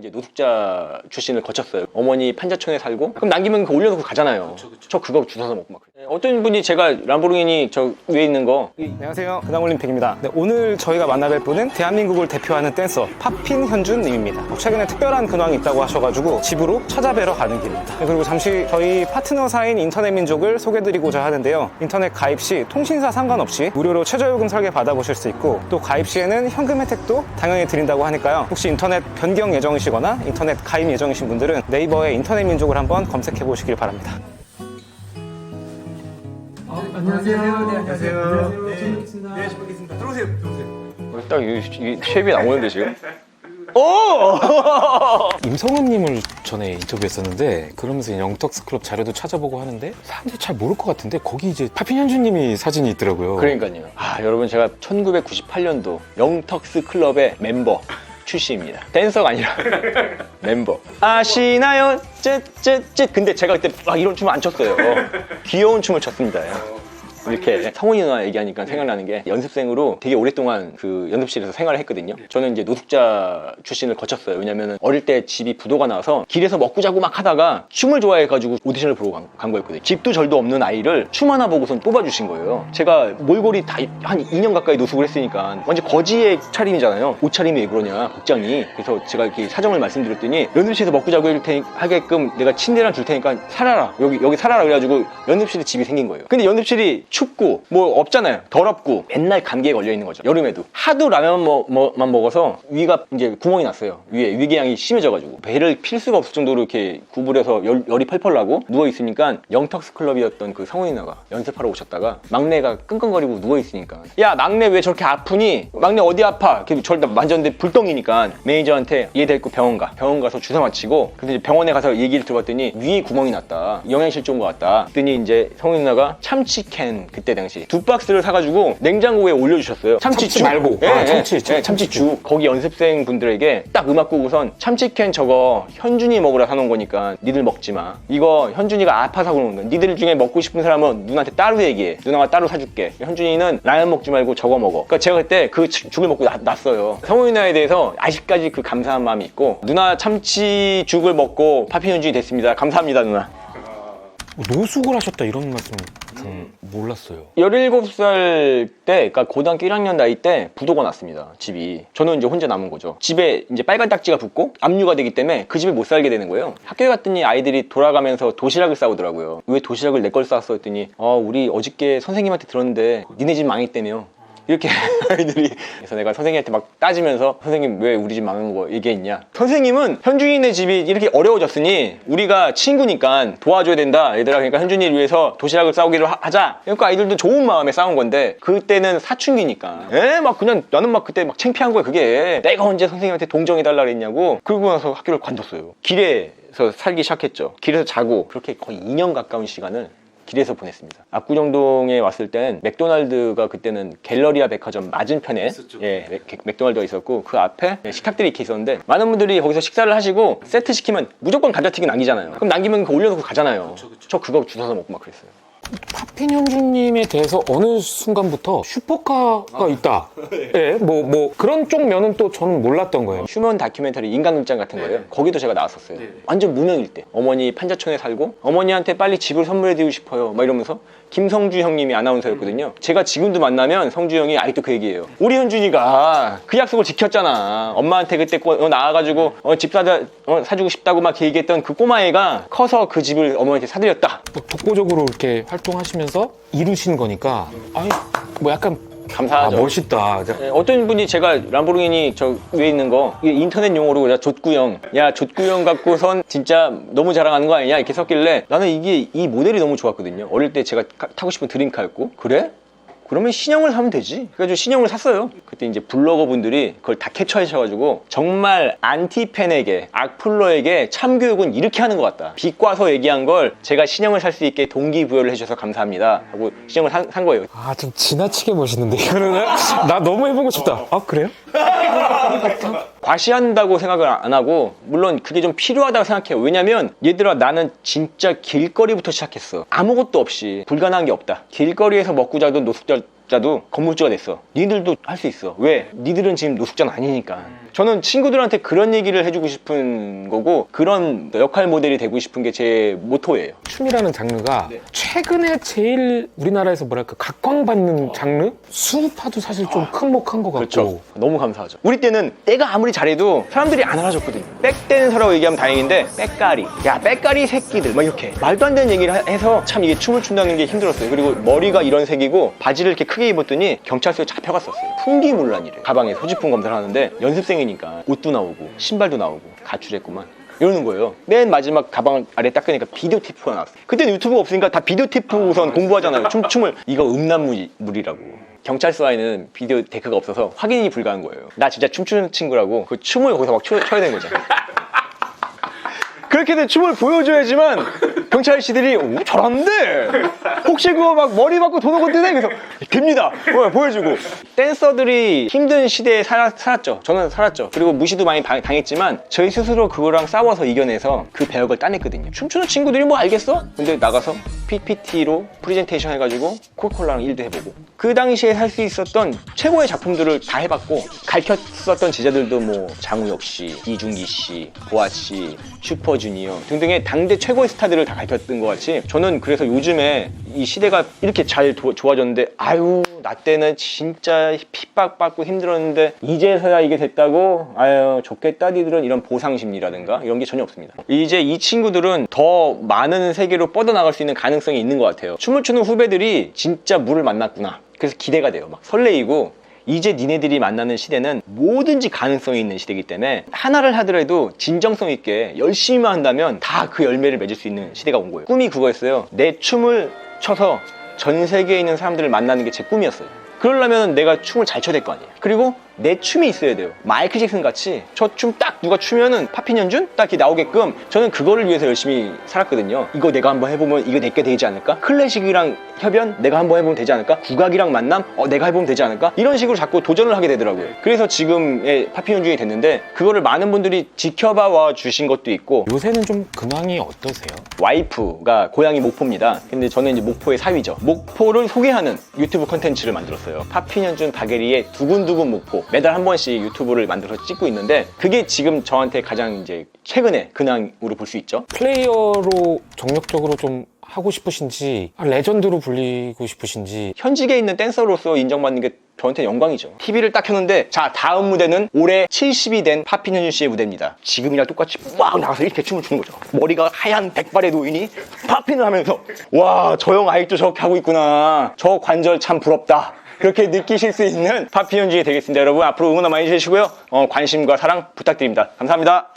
이제 노숙자 출신을 거쳤어요. 어머니 판자촌에 살고 그럼 남기면 그 올려놓고 가잖아요. 저 그거 주워서 먹고 막. 어떤 분이 제가 람보르기니 저 위에 있는 거 안녕하세요. 근황올림픽입니다. 네, 오늘 저희가 만나뵐 분은 대한민국을 대표하는 댄서 파핀 현준님입니다. 어, 최근에 특별한 근황이 있다고 하셔가지고 집으로 찾아뵈러 가는 길입니다. 네, 그리고 잠시 저희 파트너사인 인터넷민족을 소개드리고자 하는데요. 인터넷 가입 시 통신사 상관없이 무료로 최저요금 설계 받아보실 수 있고 또 가입 시에는 현금 혜택도 당연히 드린다고 하니까요. 혹시 인터넷 변경 예정이시거나 인터넷 가입 예정이신 분들은 네이버에 인터넷민족을 한번 검색해 보시길 바랍니다. 안녕하세요. 네, 안녕하세요. 네, 뵙겠습니다. 네, 뵙겠습니다. 들어오세요. 들어오세요. 딱 이, 이 쉐입이 나오는데 지금? 오! 임성은님을 전에 인터뷰했었는데 그러면서 영턱스 클럽 자료도 찾아보고 하는데 사람들이 잘 모를 것 같은데 거기 이제 파핀 현주님이 사진이 있더라고요. 그러니까요. 아 여러분 제가 1998년도 영턱스 클럽의 멤버 출신입니다. 댄서가 아니라 멤버. 아시나요? 쯧쯧쯧. 근데 제가 그때 막 이런 춤을 안 췄어요. 귀여운 춤을 췄습니다. 이렇게 성훈이 누나 얘기하니까 생각나는 게 연습생으로 되게 오랫동안 그 연습실에서 생활을 했거든요. 저는 이제 노숙자 출신을 거쳤어요. 왜냐면 어릴 때 집이 부도가 나서 길에서 먹고 자고 막 하다가 춤을 좋아해가지고 오디션을 보러 간, 간 거였거든요. 집도 절도 없는 아이를 춤 하나 보고선 뽑아주신 거예요. 제가 몰골이 다 한 2년 가까이 노숙을 했으니까 완전 거지의 차림이잖아요. 옷차림이 왜 그러냐 복장이. 그래서 제가 이렇게 사정을 말씀드렸더니 연습실에서 먹고 자고 할 테니, 하게끔 내가 침대랑 줄 테니까 살아라. 여기 여기 살아라 그래가지고 연습실에 집이 생긴 거예요. 근데 연습실이 춥고 뭐 없잖아요. 더럽고 맨날 감기에 걸려 있는 거죠. 여름에도 하도 라면 뭐, 뭐만 먹어서 위가 이제 구멍이 났어요. 위에 위궤양이 심해져가지고 배를 필 수가 없을 정도로 이렇게 구부려서 열, 열이 펄펄 나고 누워 있으니까 영턱스 클럽이었던 그 성훈이 누나가 연습하러 오셨다가 막내가 끙끙거리고 누워 있으니까 야 막내 왜 저렇게 아프니? 막내 어디 아파? 이렇게 저를 다 만졌는데 불덩이니까 매니저한테 얘 데리고 병원 가. 병원 가서 주사 맞히고 근데 이제 병원에 가서 얘기를 들어봤더니 위에 구멍이 났다. 영양실조 온것 같다. 그랬더니 이제 성훈이 누나가 참치캔 그때 당시 두 박스를 사가지고 냉장고에 올려주셨어요. 참치죽 참치 말고. 예, 아, 예. 참치, 예, 참치. 참치죽. 거기 연습생 분들에게 딱 음악 끄고선 참치캔 저거 현준이 먹으라 사놓은 거니까 니들 먹지 마. 이거 현준이가 아파서 그러는 거야. 니들 중에 먹고 싶은 사람은 누나한테 따로 얘기해. 누나가 따로 사줄게. 현준이는 라면 먹지 말고 저거 먹어. 그러니까 제가 그때 그 죽을 먹고 나- 났어요. 성훈이 누나에 대해서 아직까지 그 감사한 마음이 있고 누나 참치죽을 먹고 파피 현준이 됐습니다. 감사합니다 누나. 노숙을 하셨다 이런 말씀 좀 몰랐어요. 17살 때, 그러니까 고등학교 1학년 나이 때 부도가 났습니다. 집이. 저는 이제 혼자 남은 거죠. 집에 이제 빨간 딱지가 붙고 압류가 되기 때문에 그 집에 못 살게 되는 거예요. 학교에 갔더니 아이들이 돌아가면서 도시락을 싸우더라고요. 왜 도시락을 내 걸 싸왔어 했더니 아, 우리 어저께 선생님한테 들었는데 니네 집 망했다며. 이렇게 아이들이 그래서 내가 선생님한테 막 따지면서 선생님 왜 우리 집 망한 거 얘기했냐? 선생님은 현준이네 집이 이렇게 어려워졌으니 우리가 친구니까 도와줘야 된다. 얘들아 그러니까 현준이를 위해서 도시락을 싸우기로 하- 하자. 그러니까 아이들도 좋은 마음에 싸운 건데 그때는 사춘기니까. 에 막 그냥 나는 막 그때 막 창피한 거야 그게. 내가 언제 선생님한테 동정해달라 그랬냐고. 그러고 나서 학교를 관뒀어요. 길에 서 살기 시작했죠. 길에서 자고 그렇게 거의 2년 가까운 시간을 길에서 보냈습니다. 압구정동에 왔을 땐 맥도날드가 그때는 갤러리아 백화점 맞은편에 예, 맥- 맥도날드가 있었고 그 앞에 식탁들이 이렇게 있었는데 많은 분들이 거기서 식사를 하시고 세트 시키면 무조건 감자튀김 남기잖아요. 그럼 남기면 그 올려놓고 가잖아요. 저 그거 주워서 먹고 막 그랬어요. 파핀 현주님에 대해서 어느 순간부터 슈퍼카가 있다. 예, 뭐, 뭐, 그런 쪽 면은 또 저는 몰랐던 거예요. 휴먼 다큐멘터리 인간극장 같은 거예요. 거기도 제가 나왔었어요. 완전 무명일 때. 어머니 판자촌에 살고 어머니한테 빨리 집을 선물해 드리고 싶어요. 막 이러면서 김성주 형님이 아나운서였거든요. 제가 지금도 만나면 성주 형이 아직도 그 얘기예요. 우리 현준이가 그 약속을 지켰잖아. 엄마한테 그때 꼬- 어, 나와가지고 어, 집 사다 어, 사주고 싶다고 막 얘기했던 그 꼬마애가 커서 그 집을 어머니한테 사드렸다. 뭐 독보적으로 이렇게 활동하시면서 이루신 거니까, 아니, 뭐 약간, 아, 감사하죠. 멋있다. 네, 어떤 분이 제가 람보르기니 저 위에 있는 거 이게 인터넷 용어로 야 좆구형 야 좆구형 갖고선 진짜 너무 자랑하는 거 아니냐 이렇게 썼길래 나는 이게 이 모델이 너무 좋았거든요 어릴 때 제가 가- 타고 싶은 드림카였고 그래? 그러면 신형을 사면 되지. 그래가지고 신형을 샀어요. 그때 이제 블로거 분들이 그걸 다 캡처하셔가지고 정말 안티팬에게 악플러에게 참교육은 이렇게 하는 것 같다. 비과서 얘기한 걸 제가 신형을 살 수 있게 동기부여를 해주셔서 감사합니다. 하고 신형을 산, 산 거예요. 아, 좀 지나치게 멋있는데, 이거는. 나 너무 해보고 싶다. 아, 그래요? 과시한다고 생각을 안 하고 물론 그게 좀 필요하다고 생각해요. 왜냐면 얘들아 나는 진짜 길거리부터 시작했어. 아무것도 없이 불가능한 게 없다. 길거리에서 먹고 자던 노숙자 노숙 자도 건물주가 됐어. 니들도 할 수 있어. 왜? 니들은 지금 노숙자는 아니니까. 저는 친구들한테 그런 얘기를 해주고 싶은 거고 그런 역할 모델이 되고 싶은 게 제 모토예요. 춤이라는 장르가 네. 최근에 제일 우리나라에서 뭐랄까 각광받는 장르? 수우파도 사실 좀 큰목한 것 같고 그렇죠. 너무 감사하죠. 우리 때는 내가 아무리 잘해도 사람들이 안 알아줬거든요. 사라고 얘기하면 다행인데 빽가리, 야 빽가리 새끼들 막 이렇게 말도 안 되는 얘기를 하- 해서 참 이게 춤을 춘다는 게 힘들었어요. 그리고 머리가 이런 색이고 바지를 이렇게 크게 입었더니 경찰서에 잡혀갔었어요. 풍기문란이래. 가방에 소지품 검사를 하는데 연습생이니까 옷도 나오고 신발도 나오고 가출했구만. 이러는 거예요. 맨 마지막 가방 아래 닦으니까 비디오 테이프가 나왔어요. 그때는 유튜브가 없으니까 다 비디오 테이프 우선 공부하잖아요. 춤, 춤을. 이거 음란물이라고. 경찰서 안에는 비디오 데크가 없어서 확인이 불가한 거예요. 나 진짜 춤추는 친구라고 그 춤을 거기서 막 춰, 춰야 되는 거죠. 그렇게든 춤을 보여줘야지만 경찰 아저씨들이 오 잘하는데! 혹시 그거 막 머리 받고 도는 것도 돼? 그래서 됩니다. 어, 보여주고. 댄서들이 힘든 시대에 살았, 살았죠. 저는 살았죠. 그리고 무시도 많이 당, 당했지만 저희 스스로 그거랑 싸워서 이겨내서 그 배역을 따냈거든요. 춤추는 친구들이 뭐 알겠어? 근데 나가서 PPT로 프레젠테이션 해가지고 콜콜라랑 일도 해보고. 그 당시에 살수 있었던 최고의 작품들을 다 해봤고 가르쳤었던 제자들도 뭐 장우혁 씨, 이준기 씨, 보아 씨, 슈퍼주니어 등등의 당대 최고의 스타들을 다 가르쳤던 것 같이 저는 그래서 요즘에 이 시대가 이렇게 잘 도- 좋아졌는데 아유 나 때는 진짜 핍박받고 힘들었는데 이제서야 이게 됐다고? 아유 좋겠다 니들은 이런 보상심리라든가 이런 게 전혀 없습니다. 이제 이 친구들은 더 많은 세계로 뻗어나갈 수 있는 가능성이 있는 것 같아요. 춤을 추는 후배들이 진짜 물을 만났구나. 그래서 기대가 돼요. 막 설레이고 이제 니네들이 만나는 시대는 뭐든지 가능성이 있는 시대이기 때문에 하나를 하더라도 진정성 있게 열심히만 한다면 다 그 열매를 맺을 수 있는 시대가 온 거예요. 꿈이 그거였어요. 내 춤을 춰서 전 세계에 있는 사람들을 만나는 게 제 꿈이었어요. 그러려면 내가 춤을 잘 춰야 될 거 아니에요. 그리고 내 춤이 있어야 돼요. 마이클 잭슨 같이 저 춤 딱 누가 추면은 파핀 연준 딱 이렇게 나오게끔 저는 그거를 위해서 열심히 살았거든요. 이거 내가 한번 해보면 이거 내게 되지 않을까? 클래식이랑 협연 내가 한번 해보면 되지 않을까? 국악이랑 만남 어 내가 해보면 되지 않을까? 이런 식으로 자꾸 도전을 하게 되더라고요. 그래서 지금의 파핀 연준이 됐는데 그거를 많은 분들이 지켜봐 와 주신 것도 있고 요새는 좀 근황이 어떠세요? 와이프가 고향이 목포입니다. 근데 저는 이제 목포의 사위죠. 목포를 소개하는 유튜브 컨텐츠를 만들었어요. 파피년준 바게리의 두근두근 목포. 매달 한 번씩 유튜브를 만들어서 찍고 있는데 그게 지금 저한테 가장 이제 최근의 근황으로 볼 수 있죠. 플레이어로 정력적으로 좀 하고 싶으신지 아, 레전드로 불리고 싶으신지 현직에 있는 댄서로서 인정받는 게 저한테 영광이죠. TV를 딱 켰는데 자 다음 무대는 올해 70이 된 파피현준 씨의 무대입니다. 지금이랑 똑같이 막 나가서 이렇게 춤을 추는 거죠. 머리가 하얀 백발의 노인이 파핀을 하면서 와 저 형 아직도 저렇게 하고 있구나. 저 관절 참 부럽다. 그렇게 느끼실 수 있는 파피현준이 되겠습니다. 여러분 앞으로 응원 많이 해주시고요. 어, 관심과 사랑 부탁드립니다. 감사합니다.